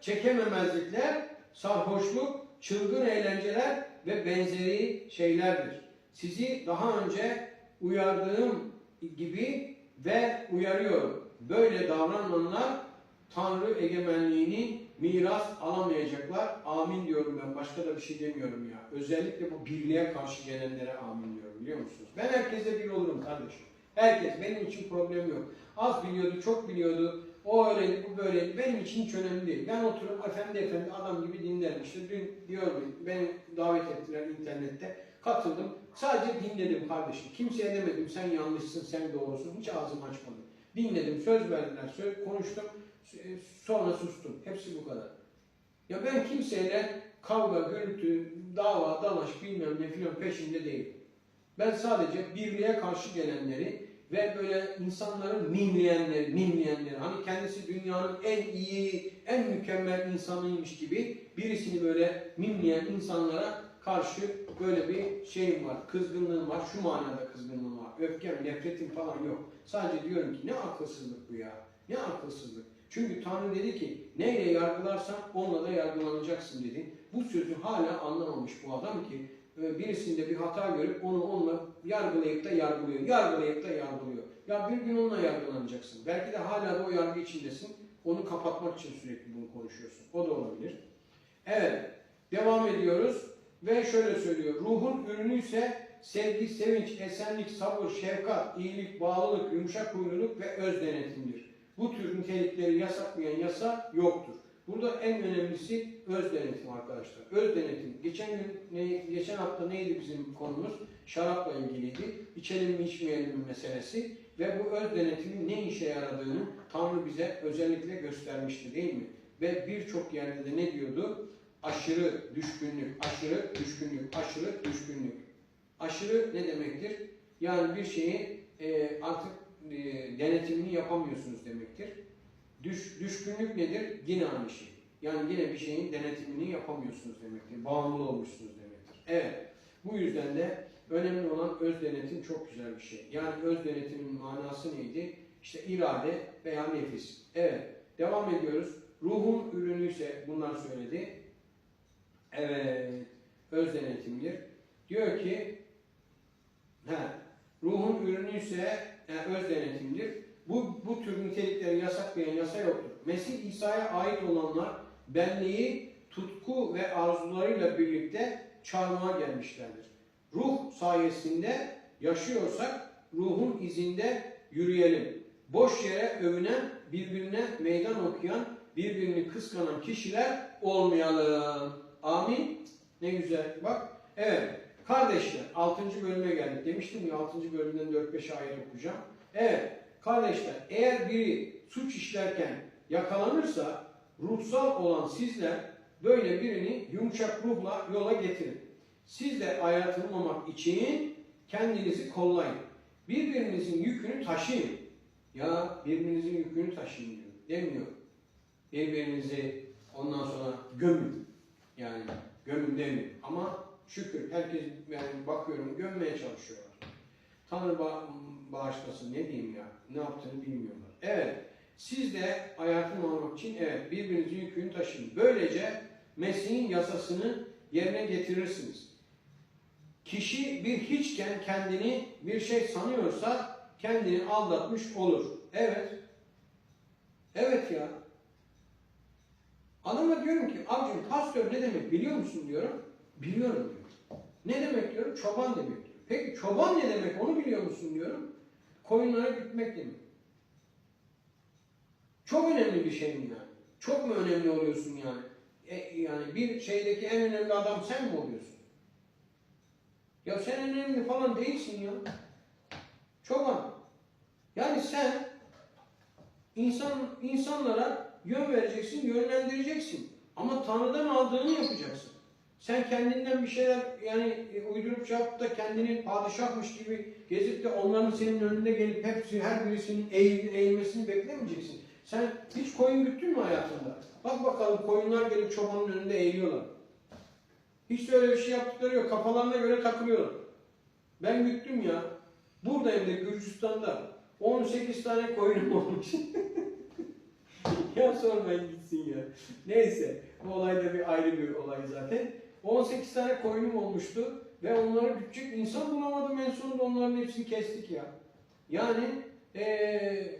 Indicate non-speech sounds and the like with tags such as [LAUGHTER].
çekememezlikler, sarhoşluk, çılgın eğlenceler ve benzeri şeylerdir. Sizi daha önce uyardığım gibi ve uyarıyorum. Böyle davrananlar Tanrı egemenliğini miras alamayacaklar. Amin diyorum ben. Başka da bir şey demiyorum ya. Özellikle bu birliğe karşı gelenlere amin diyorum biliyor musunuz? Ben herkese bir olurum kardeşim. Herkes. Benim için problem yok. Az biliyordu, çok biliyordu. O öyleydi, bu böyleydi. Benim için hiç önemli değil. Ben oturup efendi efendi adam gibi dinlerim. İşte dün diyorum, beni davet ettiler internette. Katıldım. Sadece dinledim kardeşim. Kimseye demedim sen yanlışsın, sen doğrusun. Hiç ağzımı açmadım. Dinledim, söz verdiler, söz konuştum. Sonra sustum. Hepsi bu kadar. Ya ben kimseyle kavga, gürültü, dava, dalaş bilmem ne filan peşinde değilim. Ben sadece birliğe karşı gelenleri ve böyle insanları mimleyenleri, mimleyenleri, hani kendisi dünyanın en iyi, en mükemmel insanıymış gibi birisini böyle mimleyen insanlara karşı böyle bir şeyim var, kızgınlığım var, şu manada kızgınlığım var, öfkem, nefretim falan yok. Sadece diyorum ki ne akılsızlık bu ya, ne akılsızlık. Çünkü Tanrı dedi ki neyle yargılarsan onunla da yargılanacaksın dedi. Bu sözü hala anlamamış bu adam ki birisinde bir hata görüp onu onunla yargılayıp da yargılıyor. Yargılayıp da yargılıyor. Ya bir gün onunla yargılanacaksın. Belki de hala da o yargı içindesin. Onu kapatmak için sürekli bunu konuşuyorsun. O da olabilir. Evet. Devam ediyoruz. Ve şöyle söylüyor. Ruhun ürünü ise sevgi, sevinç, esenlik, sabır, şefkat, iyilik, bağlılık, yumuşak huyluluk ve öz denetimdir. Bu tür nitelikleri yasaklayan yasa yoktur. Burada en önemlisi öz denetim arkadaşlar. Öz denetim. Geçen gün, ne, geçen hafta neydi bizim konumuz? Şarapla ilgiliydi. İçelim mi içmeyelim mi meselesi. Ve bu öz denetimin ne işe yaradığını Tanrı bize özellikle göstermişti değil mi? Ve birçok yerde de ne diyordu? Aşırı düşkünlük, aşırı düşkünlük, aşırı düşkünlük. Aşırı ne demektir? Yani bir şeyi e, artık e, denetimini yapamıyorsunuz demektir. Düş, düşkünlük nedir? Yine aynı şey. Yani yine bir şeyin denetimini yapamıyorsunuz demektir. Bağımlı olmuşsunuz demektir. Evet. Bu yüzden de önemli olan öz denetim çok güzel bir şey. Yani öz denetimin manası neydi? İşte irade veya nefis. Evet. Devam ediyoruz. Ruhun ürünü ise bunlar söyledi. Evet. Öz denetimdir. Diyor ki he, ruhun ürünü ise yani öz denetimdir. Bu, bu tür nitelikleri yasaklayan yasa yoktur. Mesih İsa'ya ait olanlar benliği, tutku ve arzularıyla birlikte çarmıha gelmişlerdir. Ruh sayesinde yaşıyorsak ruhun izinde yürüyelim. Boş yere övünen, birbirine meydan okuyan, birbirini kıskanan kişiler olmayalım. Amin. Ne güzel. Bak. Evet. Kardeşler 6. bölüme geldik. Demiştim ya 6. bölümden 4-5 ayet okuyacağım. Evet. Kardeşler eğer biri suç işlerken yakalanırsa ruhsal olan sizler böyle birini yumuşak ruhla yola getirin. Siz de ayartılmamak için kendinizi kollayın. Birbirinizin yükünü taşıyın. Ya birbirinizin yükünü taşıyın diyor. Demiyor. Birbirinizi ondan sonra gömün. Yani gömün demiyor. Ama şükür herkes yani bakıyorum gömmeye çalışıyorlar. Tanrı ba- bağışlasın ne diyeyim ya. Ne yaptığını bilmiyorlar. Evet. Siz de hayatını almak için evet birbirinizin yükünü taşıyın. Böylece Mesih'in yasasını yerine getirirsiniz. Kişi bir hiçken kendini bir şey sanıyorsa kendini aldatmış olur. Evet. Evet ya. Adama diyorum ki abicim pastör ne demek biliyor musun diyorum. Biliyorum diyor. Ne demek diyorum? Çoban demek. Peki çoban ne demek onu biliyor musun diyorum. Koyunlara gitmek demek. Çok önemli bir şey mi yani? Çok mu önemli oluyorsun yani? E, yani bir şeydeki en önemli adam sen mi oluyorsun? Ya sen önemli falan değilsin ya. Çoban. Yani sen insan insanlara yön vereceksin, yönlendireceksin. Ama Tanrı'dan aldığını yapacaksın. Sen kendinden bir şeyler yani uydurup şey yapıp da kendini padişahmış gibi gezip de onların senin önünde gelip hepsi her birisinin eğil, eğilmesini beklemeyeceksin. Sen hiç koyun güttün mü hayatında? Bak bakalım koyunlar gelip çobanın önünde eğiliyorlar. Hiç de öyle bir şey yaptıkları yok. Kafalarına göre takılıyorlar. Ben güttüm ya. Buradayım da Gürcistan'da. 18 tane koyunum olmuş. [LAUGHS] ya sormayın gitsin ya. Neyse bu olay da bir ayrı bir olay zaten. 18 tane koyunum olmuştu ve onları küçük insan bulamadım en sonunda onların hepsini kestik ya. Yani eee